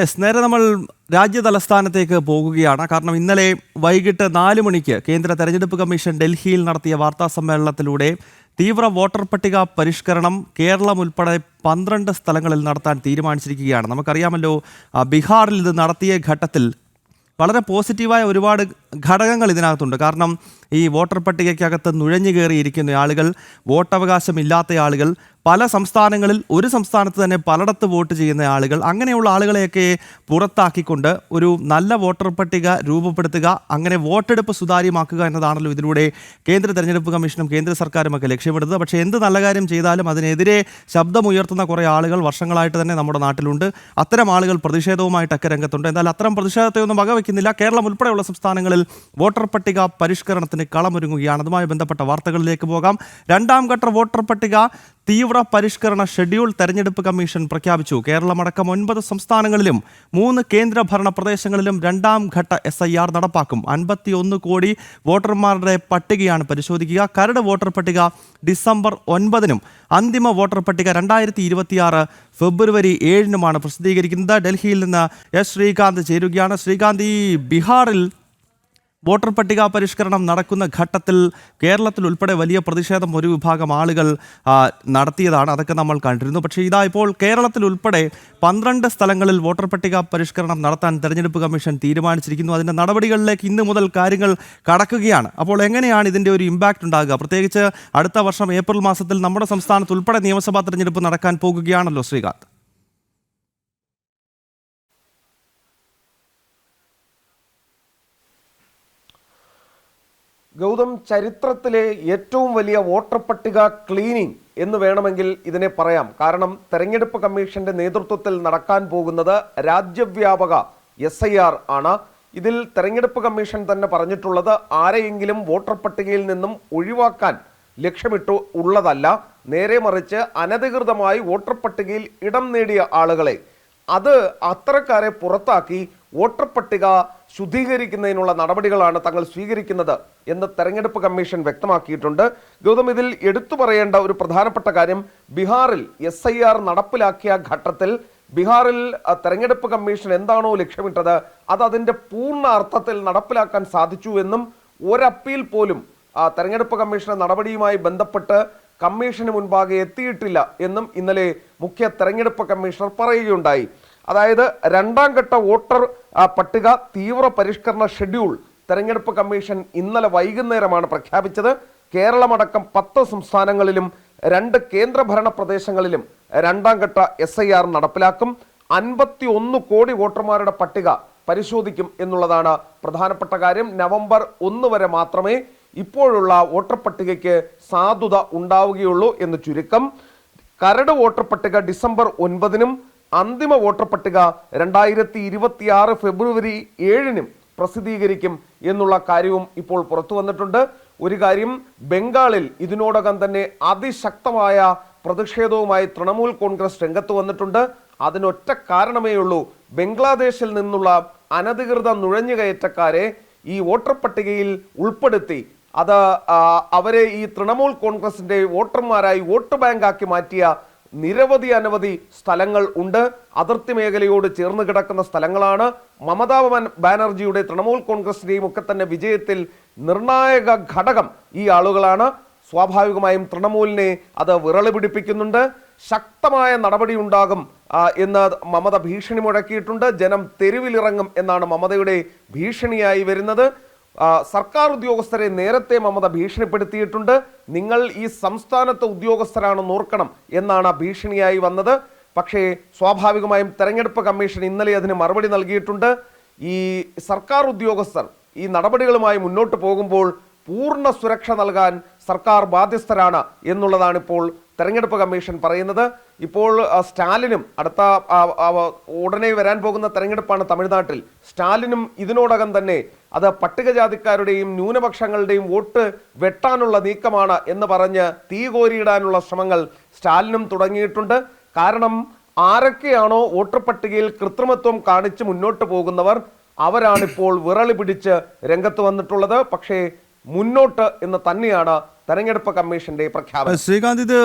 Yes നേരെ നമ്മൾ രാജ്യ തലസ്ഥാനത്തേക്ക് പോകുകയാണ്. കാരണം ഇന്നലെ വൈകിട്ട് നാല് മണിക്ക് കേന്ദ്ര തെരഞ്ഞെടുപ്പ് കമ്മീഷൻ ഡൽഹിയിൽ നടത്തിയ വാർത്താ സമ്മേളനത്തിലൂടെ തീവ്ര വോട്ടർ പട്ടിക പരിഷ്കരണം കേരളം ഉൾപ്പെടെ പന്ത്രണ്ട് സ്ഥലങ്ങളിൽ നടത്താൻ തീരുമാനിച്ചിരിക്കുകയാണ്. നമുക്കറിയാമല്ലോ ബീഹാറിൽ ഇത് നടത്തിയ ഘട്ടത്തിൽ വളരെ പോസിറ്റീവായ ഒരുപാട് ഘടകങ്ങൾ ഇതിനകത്തുണ്ട്. കാരണം ഈ വോട്ടർ പട്ടികയ്ക്കകത്ത് നുഴഞ്ഞു കയറിയിരിക്കുന്ന ആളുകൾ വോട്ടവകാശമില്ലാത്ത ആളുകൾ പല സംസ്ഥാനങ്ങളിൽ ഒരു സംസ്ഥാനത്ത് തന്നെ പലയിടത്ത് വോട്ട് ചെയ്യുന്ന ആളുകൾ അങ്ങനെയുള്ള ആളുകളെയൊക്കെ പുറത്താക്കിക്കൊണ്ട് ഒരു നല്ല വോട്ടർ പട്ടിക രൂപപ്പെടുത്തുക അങ്ങനെ വോട്ടെടുപ്പ് സുതാര്യമാക്കുക എന്നതാണല്ലോ ഇതിലൂടെ കേന്ദ്ര തെരഞ്ഞെടുപ്പ് കമ്മീഷനും കേന്ദ്ര സർക്കാരും ഒക്കെ ലക്ഷ്യമിടുന്നത്. പക്ഷേ എന്ത് നല്ല കാര്യം ചെയ്താലും അതിനെതിരെ ശബ്ദമുയർത്തുന്ന കുറേ ആളുകൾ വർഷങ്ങളായിട്ട് തന്നെ നമ്മുടെ നാട്ടിലുണ്ട്. അത്തരം ആളുകൾ പ്രതിഷേധവുമായിട്ടൊക്കെ രംഗത്തുണ്ട്. എന്നാൽ അത്തരം പ്രതിഷേധത്തെയൊന്നും ഒന്നും വകവെക്കുന്നില്ല. കേരളം ഉൾപ്പെടെയുള്ള സംസ്ഥാനങ്ങളിൽ വോട്ടർ പട്ടിക പരിഷ്കരണത്തിന് കളമൊരുങ്ങുകയാണ്. അതുമായി ബന്ധപ്പെട്ട വാർത്തകളിലേക്ക് പോകാം. രണ്ടാം ഘട്ട വോട്ടർ പട്ടിക തീവ്ര പരിഷ്കരണ ഷെഡ്യൂൾ തെരഞ്ഞെടുപ്പ് കമ്മീഷൻ പ്രഖ്യാപിച്ചു. കേരളമടക്കം ഒൻപത് സംസ്ഥാനങ്ങളിലും മൂന്ന് കേന്ദ്രഭരണ പ്രദേശങ്ങളിലും രണ്ടാം ഘട്ട എസ് ഐ ആർ നടപ്പാക്കും. അൻപത്തിയൊന്ന് കോടി വോട്ടർമാരുടെ പട്ടികയാണ് പരിശോധിക്കുക. കരട് വോട്ടർ പട്ടിക ഡിസംബർ ഒൻപതിനും അന്തിമ വോട്ടർ പട്ടിക രണ്ടായിരത്തി ഇരുപത്തിയാറ് ഫെബ്രുവരി ഏഴിനുമാണ് പ്രസിദ്ധീകരിക്കുന്നത്. ഡൽഹിയിൽ നിന്ന് എസ് ശ്രീകാന്ത് ചേരുകയാണ്. ശ്രീകാന്ത് ഈ ബീഹാറിൽ വോട്ടർ പട്ടിക പരിഷ്കരണം നടക്കുന്ന ഘട്ടത്തിൽ കേരളത്തിൽ ഉൾപ്പെടെ വലിയ പ്രതിഷേധം ഒരു വിഭാഗം ആളുകൾ നടത്തിയതാണ്. അതൊക്കെ നമ്മൾ കണ്ടിരുന്നു. പക്ഷേ ഇതാ ഇപ്പോൾ കേരളത്തിൽ ഉൾപ്പെടെ പന്ത്രണ്ട് സ്ഥലങ്ങളിൽ വോട്ടർ പട്ടിക പരിഷ്കരണം നടത്താൻ തെരഞ്ഞെടുപ്പ് കമ്മീഷൻ തീരുമാനിച്ചിരിക്കുന്നു. അതിന്റെ നടപടികളിലേക്ക് ഇന്ന് മുതൽ കാര്യങ്ങൾ കടക്കുകയാണ്. അപ്പോൾ എങ്ങനെയാണ് ഇതിന്റെ ഒരു ഇമ്പാക്റ്റ് ഉണ്ടാകുക? പ്രത്യേകിച്ച് അടുത്ത വർഷം ഏപ്രിൽ മാസത്തിൽ നമ്മുടെ സംസ്ഥാനത്ത് ഉൾപ്പെടെ നിയമസഭാ തെരഞ്ഞെടുപ്പ് നടക്കാൻ പോകുകയാണല്ലോ ശ്രീകാന്ത്. ഗൗതം ചരിത്രത്തിലെ ഏറ്റവും വലിയ വോട്ടർ പട്ടിക ക്ലീനിങ് എന്ന് വേണമെങ്കിൽ ഇതിനെ പറയാം. കാരണം തെരഞ്ഞെടുപ്പ് കമ്മീഷന്റെ നേതൃത്വത്തിൽ നടക്കാൻ പോകുന്നത് രാജ്യവ്യാപക എസ് ആണ്. ഇതിൽ തെരഞ്ഞെടുപ്പ് കമ്മീഷൻ തന്നെ പറഞ്ഞിട്ടുള്ളത് ആരെയെങ്കിലും വോട്ടർ പട്ടികയിൽ നിന്നും ഒഴിവാക്കാൻ ലക്ഷ്യമിട്ടു ഉള്ളതല്ല. നേരെ മറിച്ച് അനധികൃതമായി വോട്ടർ പട്ടികയിൽ ഇടം നേടിയ ആളുകളെ അത് അത്തരക്കാരെ പുറത്താക്കി വോട്ടർ പട്ടിക ശുദ്ധീകരിക്കുന്നതിനുള്ള നടപടികളാണ് തങ്ങൾ സ്വീകരിക്കുന്നത് എന്ന് തെരഞ്ഞെടുപ്പ് കമ്മീഷൻ വ്യക്തമാക്കിയിട്ടുണ്ട്. ഗൗതം ഇതിൽ എടുത്തു പറയേണ്ട ഒരു പ്രധാനപ്പെട്ട കാര്യം ബീഹാറിൽ എസ് ഐ ആർ നടപ്പിലാക്കിയ ഘട്ടത്തിൽ ബീഹാറിൽ തെരഞ്ഞെടുപ്പ് കമ്മീഷൻ എന്താണോ ലക്ഷ്യമിട്ടത് അത് അതിന്റെ പൂർണ അർത്ഥത്തിൽ നടപ്പിലാക്കാൻ സാധിച്ചു എന്നും ഒരപ്പീൽ പോലും തെരഞ്ഞെടുപ്പ് കമ്മീഷന്റെ നടപടിയുമായി ബന്ധപ്പെട്ട് കമ്മീഷന് മുൻപാകെ എത്തിയിട്ടില്ല എന്നും ഇന്നലെ മുഖ്യ തെരഞ്ഞെടുപ്പ് കമ്മീഷണർ പറയുകയുണ്ടായി. അതായത് രണ്ടാം ഘട്ട വോട്ടർ പട്ടിക തീവ്ര പരിഷ്കരണ ഷെഡ്യൂൾ തെരഞ്ഞെടുപ്പ് കമ്മീഷൻ ഇന്നലെ വൈകുന്നേരമാണ് പ്രഖ്യാപിച്ചത്. കേരളമടക്കം പത്ത് സംസ്ഥാനങ്ങളിലും രണ്ട് കേന്ദ്രഭരണ പ്രദേശങ്ങളിലും രണ്ടാം ഘട്ട എസ് ഐ ആർ നടപ്പിലാക്കും. അൻപത്തി ഒന്ന് കോടി വോട്ടർമാരുടെ പട്ടിക പരിശോധിക്കും എന്നുള്ളതാണ് പ്രധാനപ്പെട്ട കാര്യം. നവംബർ ഒന്ന് വരെ മാത്രമേ ഇപ്പോഴുള്ള വോട്ടർ പട്ടികയ്ക്ക് സാധുത ഉണ്ടാവുകയുള്ളൂ എന്ന് ചുരുക്കം. കരട് വോട്ടർ പട്ടിക ഡിസംബർ ഒൻപതിനും അന്തിമ വോട്ടർ പട്ടിക രണ്ടായിരത്തി ഇരുപത്തിയാറ് ഫെബ്രുവരി ഏഴിനും പ്രസിദ്ധീകരിക്കും എന്നുള്ള കാര്യവും ഇപ്പോൾ പുറത്തു വന്നിട്ടുണ്ട്. ഒരു കാര്യം ബംഗാളിൽ ഇതിനോടകം തന്നെ അതിശക്തമായ പ്രതിഷേധവുമായി തൃണമൂൽ കോൺഗ്രസ് രംഗത്ത് വന്നിട്ടുണ്ട്. അതിനൊറ്റ കാരണമേ ഉള്ളൂ ബംഗ്ലാദേശിൽ നിന്നുള്ള അനധികൃത നുഴഞ്ഞുകയറ്റക്കാരെ ഈ വോട്ടർ പട്ടികയിൽ ഉൾപ്പെടുത്തി. അത് അവരെ ഈ തൃണമൂൽ കോൺഗ്രസിന്റെ വോട്ടർമാരായി വോട്ട് ബാങ്കാക്കി മാറ്റിയ നിരവധി അനവധി സ്ഥലങ്ങൾ ഉണ്ട്. അതിർത്തി മേഖലയോട് ചേർന്ന് കിടക്കുന്ന സ്ഥലങ്ങളാണ്. മമതാ ബാനർജിയുടെ തൃണമൂൽ കോൺഗ്രസിന്റെയും ഒക്കെ തന്നെ വിജയത്തിൽ നിർണായക ഘടകം ഈ ആളുകളാണ്. സ്വാഭാവികമായും തൃണമൂലിനെ അത് വിറളി പിടിപ്പിക്കുന്നുണ്ട്. ശക്തമായ നടപടി ഉണ്ടാകും എന്ന് മമത ഭീഷണി മുഴക്കിയിട്ടുണ്ട്. ജനം തെരുവിലിറങ്ങും എന്നാണ് മമതയുടെ ഭീഷണിയായി വരുന്നത്. സർക്കാർ ഉദ്യോഗസ്ഥരെ നേരത്തെ മമത ഭീഷണിപ്പെടുത്തിയിട്ടുണ്ട്. നിങ്ങൾ ഈ സംസ്ഥാനത്തെ ഉദ്യോഗസ്ഥരാണെന്ന് നോർക്കണം എന്നാണ് ഭീഷണിയായി വന്നത്. പക്ഷേ സ്വാഭാവികമായും തെരഞ്ഞെടുപ്പ് കമ്മീഷൻ ഇന്നലെ അതിന് മറുപടി നൽകിയിട്ടുണ്ട്. ഈ സർക്കാർ ഉദ്യോഗസ്ഥർ ഈ നടപടികളുമായി മുന്നോട്ട് പോകുമ്പോൾ പൂർണ സുരക്ഷ നൽകാൻ സർക്കാർ ബാധ്യസ്ഥരാണ് എന്നുള്ളതാണ് ഇപ്പോൾ തെരഞ്ഞെടുപ്പ് കമ്മീഷൻ പറയുന്നത് ഇപ്പോൾ സ്റ്റാലിനും അടുത്ത ഉടനെ വരാൻ പോകുന്ന തെരഞ്ഞെടുപ്പാണ് തമിഴ്നാട്ടിൽ. സ്റ്റാലിനും ഇതിനോടകം തന്നെ അത് പട്ടികജാതിക്കാരുടെയും ന്യൂനപക്ഷങ്ങളുടെയും വോട്ട് വെട്ടാനുള്ള നീക്കമാണ് എന്ന് പറഞ്ഞ് തീ കോരിയിടാനുള്ള ശ്രമങ്ങൾ സ്റ്റാലിനും തുടങ്ങിയിട്ടുണ്ട്. കാരണം ആരൊക്കെയാണോ വോട്ടർ പട്ടികയിൽ കൃത്രിമത്വം കാണിച്ച് മുന്നോട്ട് പോകുന്നവർ അവരാണിപ്പോൾ വിറളി പിടിച്ച് രംഗത്ത് വന്നിട്ടുള്ളത്. പക്ഷേ മുന്നോട്ട് എന്ന് തന്നെയാണ് തെരഞ്ഞെടുപ്പ് കമ്മീഷന്റെ പ്രഖ്യാപനം. ശ്രീകാന്ത് ഇത്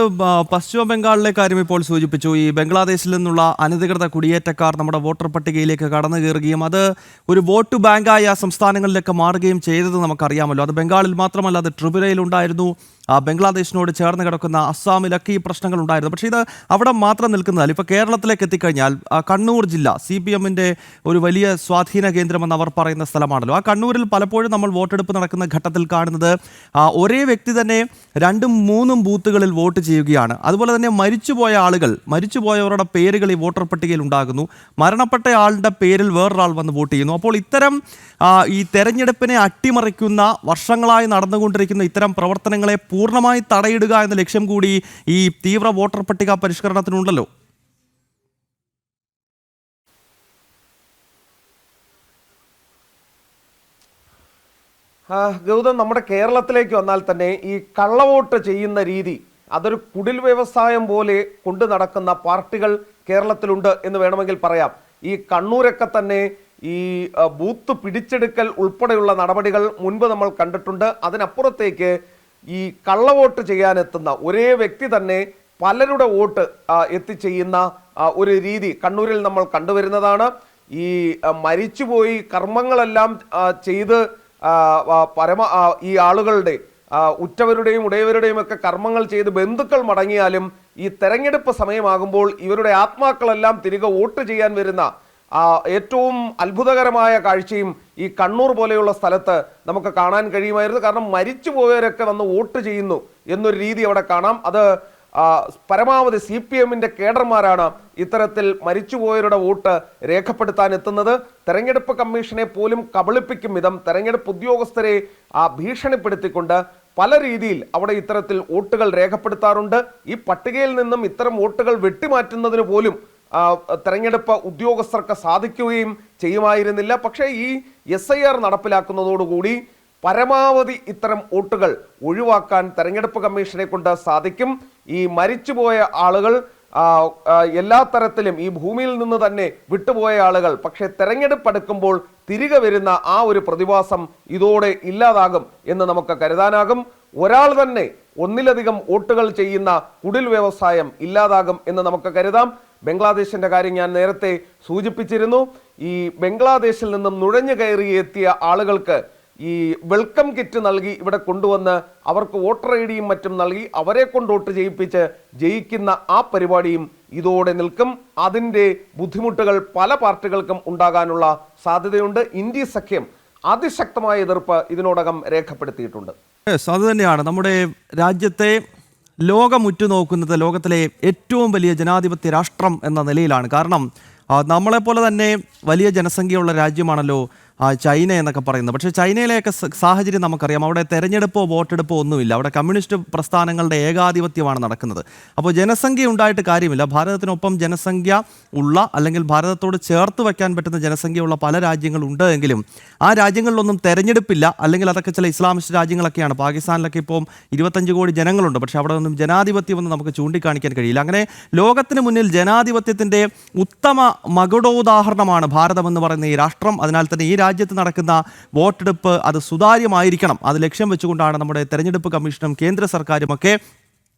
പശ്ചിമ ബംഗാളിലെ കാര്യം ഇപ്പോൾ സൂചിപ്പിച്ചു. ഈ ബംഗ്ലാദേശിൽ നിന്നുള്ള അനധികൃത കുടിയേറ്റക്കാർ നമ്മുടെ വോട്ടർ പട്ടികയിലേക്ക് കടന്നു കയറുകയും അത് ഒരു വോട്ട് ബാങ്കായി സംസ്ഥാനങ്ങളിലൊക്കെ മാറുകയും ചെയ്തത് നമുക്കറിയാമല്ലോ. അത് ബംഗാളിൽ മാത്രമല്ല അത് ആ, ബംഗ്ലാദേശിനോട് ചേർന്ന് കിടക്കുന്ന അസ്സാമിലൊക്കെ ഈ പ്രശ്നങ്ങൾ ഉണ്ടായിരുന്നു. പക്ഷേ ഇത് അവിടെ മാത്രം നിൽക്കുന്നതല്ല. ഇപ്പോൾ കേരളത്തിലേക്ക് എത്തിക്കഴിഞ്ഞാൽ കണ്ണൂർ ജില്ല സി പി എമ്മിന്റെ ഒരു വലിയ സ്വാധീന കേന്ദ്രമെന്ന് അവർ പറയുന്ന സ്ഥലമാണല്ലോ. ആ കണ്ണൂരിൽ പലപ്പോഴും നമ്മൾ വോട്ടെടുപ്പ് നടക്കുന്ന ഘട്ടത്തിൽ കാണുന്നത് ഒരേ വ്യക്തി തന്നെ രണ്ടും മൂന്നും ബൂത്തുകളിൽ വോട്ട് ചെയ്യുകയാണ്. അതുപോലെ തന്നെ മരിച്ചുപോയ ആളുകൾ മരിച്ചുപോയവരുടെ പേരുകൾ ഈ വോട്ടർ പട്ടികയിൽ ഉണ്ടാകുന്നു. മരണപ്പെട്ട ആളുടെ പേരിൽ വേറൊരാൾ വന്ന് വോട്ട് ചെയ്യുന്നു. അപ്പോൾ ഇത്തരം ഈ തെരഞ്ഞെടുപ്പിനെ അട്ടിമറിക്കുന്ന വർഷങ്ങളായി നടന്നുകൊണ്ടിരിക്കുന്ന ഇത്തരം പ്രവർത്തനങ്ങളെ പൂർണമായി തടയിടുക എന്ന ലക്ഷ്യം കൂടി ഈ തീവ്ര വോട്ടർ പട്ടിക പരിഷ്കരണത്തിനുണ്ടല്ലോ. ഗൗതം നമ്മുടെ കേരളത്തിലേക്ക് വന്നാൽ തന്നെ ഈ കള്ളവോട്ട് ചെയ്യുന്ന രീതി അതൊരു കുടിൽ വ്യവസായം പോലെ കൊണ്ടു നടക്കുന്ന പാർട്ടികൾ കേരളത്തിലുണ്ട് എന്ന് വേണമെങ്കിൽ പറയാം. ഈ കണ്ണൂരൊക്കെ തന്നെ ഈ ബൂത്ത് പിടിച്ചെടുക്കൽ ഉൾപ്പെടെയുള്ള നടപടികൾ മുൻപ് നമ്മൾ കണ്ടിട്ടുണ്ട്. അതിനപ്പുറത്തേക്ക് ഈ കള്ളവോട്ട് ചെയ്യാനെത്തുന്ന ഒരേ വ്യക്തി തന്നെ പലരുടെ വോട്ട് എത്തിച്ചെയ്യുന്ന ഒരു രീതി കണ്ണൂരിൽ നമ്മൾ കണ്ടുവരുന്നതാണ്. ഈ മരിച്ചുപോയി കർമ്മങ്ങളെല്ലാം ചെയ്ത് പരമ ഈ ആളുകളുടെ ഉറ്റവരുടെയും ഉടയവരുടെയും ഒക്കെ കർമ്മങ്ങൾ ചെയ്ത് ബന്ധുക്കൾ മടങ്ങിയാലും ഈ തെരഞ്ഞെടുപ്പ് സമയമാകുമ്പോൾ ഇവരുടെ ആത്മാക്കളെല്ലാം തിരികെ വോട്ട് ചെയ്യാൻ വരുന്ന ഏറ്റവും അത്ഭുതകരമായ കാഴ്ചയും ഈ കണ്ണൂർ പോലെയുള്ള സ്ഥലത്ത് നമുക്ക് കാണാൻ കഴിയുമായിരുന്നു. കാരണം മരിച്ചു പോയവരൊക്കെ വന്ന് വോട്ട് ചെയ്യുന്നു എന്നൊരു രീതി അവിടെ കാണാം. അത് പരമാവധി സി പി എമ്മിന്റെ കേഡർമാരാണ് ഇത്തരത്തിൽ മരിച്ചുപോയവരുടെ വോട്ട് രേഖപ്പെടുത്താൻ എത്തുന്നത്. തെരഞ്ഞെടുപ്പ് കമ്മീഷനെ പോലും കബളിപ്പിക്കും വിധം തെരഞ്ഞെടുപ്പ് ഉദ്യോഗസ്ഥരെ ആ, ഭീഷണിപ്പെടുത്തിക്കൊണ്ട് പല രീതിയിൽ അവിടെ ഇത്തരത്തിൽ വോട്ടുകൾ രേഖപ്പെടുത്താറുണ്ട്. ഈ പട്ടികയിൽ നിന്നും ഇത്തരം വോട്ടുകൾ വെട്ടിമാറ്റുന്നതിന് പോലും തെരഞ്ഞെടുപ്പ് ഉദ്യോഗസ്ഥർക്ക് സാധിക്കുകയും ചെയ്യുമായിരുന്നില്ല. പക്ഷേ ഈ എസ് ഐ ആർ നടപ്പിലാക്കുന്നതോടുകൂടി പരമാവധി ഇത്തരം വോട്ടുകൾ ഒഴിവാക്കാൻ തെരഞ്ഞെടുപ്പ് കമ്മീഷനെ കൊണ്ട് സാധിക്കും. ഈ മരിച്ചുപോയ ആളുകൾ എല്ലാ തരത്തിലും ഈ ഭൂമിയിൽ നിന്ന് തന്നെ വിട്ടുപോയ ആളുകൾ. പക്ഷെ തെരഞ്ഞെടുപ്പ് അടുക്കുമ്പോൾ തിരികെ വരുന്ന ആ ഒരു പ്രതിഭാസം ഇതോടെ ഇല്ലാതാകും എന്ന് നമുക്ക് കരുതാനാകും. ഒരാൾ തന്നെ ഒന്നിലധികം വോട്ടുകൾ ചെയ്യുന്ന കുടിൽ വ്യവസായം ഇല്ലാതാകും എന്ന് നമുക്ക് കരുതാം. ബംഗ്ലാദേശിന്റെ കാര്യം ഞാൻ നേരത്തെ സൂചിപ്പിച്ചിരുന്നു. ഈ ബംഗ്ലാദേശിൽ നിന്നും നുഴഞ്ഞു കയറി എത്തിയ ആളുകൾക്ക് ഈ വെൽക്കം കിറ്റ് നൽകി ഇവിടെ കൊണ്ടുവന്ന് അവർക്ക് വോട്ടർ ഐ ഡിയും മറ്റും നൽകി അവരെ കൊണ്ട് വോട്ട് ചെയ്യിപ്പിച്ച് ജയിക്കുന്ന ആ പരിപാടിയും ഇതോടെ നിൽക്കും. അതിന്റെ ബുദ്ധിമുട്ടുകൾ പല പാർട്ടികൾക്കും ഉണ്ടാകാനുള്ള സാധ്യതയുണ്ട്. ഇന്ത്യ സഖ്യം അതിശക്തമായ എതിർപ്പ് ഇതിനോടകം രേഖപ്പെടുത്തിയിട്ടുണ്ട്. അത് തന്നെയാണ്. നമ്മുടെ രാജ്യത്തെ ലോകം ഉറ്റുനോക്കുന്നത് ലോകത്തിലെ ഏറ്റവും വലിയ ജനാധിപത്യ രാഷ്ട്രം എന്ന നിലയിലാണ്. കാരണം നമ്മളെപ്പോലെ തന്നെ വലിയ ജനസംഖ്യയുള്ള രാജ്യമാണല്ലോ ചൈന എന്നൊക്കെ പറയുന്നത്. പക്ഷേ ചൈനയിലെയൊക്കെ സാഹചര്യം നമുക്കറിയാം. അവിടെ തെരഞ്ഞെടുപ്പോ വോട്ടെടുപ്പോ ഒന്നുമില്ല. അവിടെ കമ്മ്യൂണിസ്റ്റ് പ്രസ്ഥാനങ്ങളുടെ ഏകാധിപത്യമാണ് നടക്കുന്നത്. അപ്പോൾ ജനസംഖ്യ ഉണ്ടായിട്ട് കാര്യമില്ല. ഭാരതത്തിനൊപ്പം ജനസംഖ്യ ഉള്ള അല്ലെങ്കിൽ ഭാരതത്തോട് ചേർത്ത് വയ്ക്കാൻ പറ്റുന്ന ജനസംഖ്യയുള്ള പല രാജ്യങ്ങളുണ്ട് എങ്കിലും ആ രാജ്യങ്ങളിലൊന്നും തെരഞ്ഞെടുപ്പില്ല. അല്ലെങ്കിൽ അതൊക്കെ ചില ഇസ്ലാമിസ്റ്റ് രാജ്യങ്ങളൊക്കെയാണ്. പാകിസ്ഥാനിലൊക്കെ ഇപ്പോൾ ഇരുപത്തഞ്ച് കോടി ജനങ്ങളുണ്ട്. പക്ഷേ അവിടെ ഒന്നും ജനാധിപത്യമൊന്നും നമുക്ക് ചൂണ്ടിക്കാണിക്കാൻ കഴിയില്ല. അങ്ങനെ ലോകത്തിന് മുന്നിൽ ജനാധിപത്യത്തിന്റെ ഉത്തമ മകുടോദാഹരണമാണ് ഭാരതം എന്ന് പറയുന്ന ഈ രാഷ്ട്രം. അതിനാൽ തന്നെ ഈ രാജ്യത്ത് നടക്കുന്ന വോട്ടെടുപ്പ് അത് സുതാര്യമായിരിക്കണം. അത് ലക്ഷ്യം വെച്ചുകൊണ്ടാണ് നമ്മുടെ തെരഞ്ഞെടുപ്പ് കമ്മീഷനും കേന്ദ്ര സർക്കാരുമൊക്കെ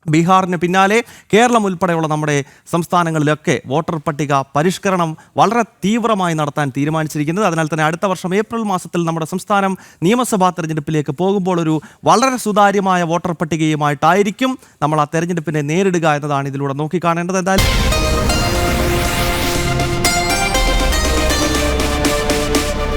ബീഹാറിന് പിന്നാലെ കേരളം ഉൾപ്പെടെയുള്ള നമ്മുടെ സംസ്ഥാനങ്ങളിലൊക്കെ വോട്ടർ പട്ടിക പരിഷ്കരണം വളരെ തീവ്രമായി നടത്താൻ തീരുമാനിച്ചിരിക്കുന്നത്. അതിനാൽ തന്നെ അടുത്ത വർഷം ഏപ്രിൽ മാസത്തിൽ നമ്മുടെ സംസ്ഥാനം നിയമസഭാ തെരഞ്ഞെടുപ്പിലേക്ക് പോകുമ്പോൾ ഒരു വളരെ സുതാര്യമായ വോട്ടർ പട്ടികയുമായിട്ടായിരിക്കും നമ്മൾ ആ തെരഞ്ഞെടുപ്പിനെ നേരിടുക എന്നതാണ് ഇതിലൂടെ നോക്കിക്കാണേണ്ടത്. എന്തായാലും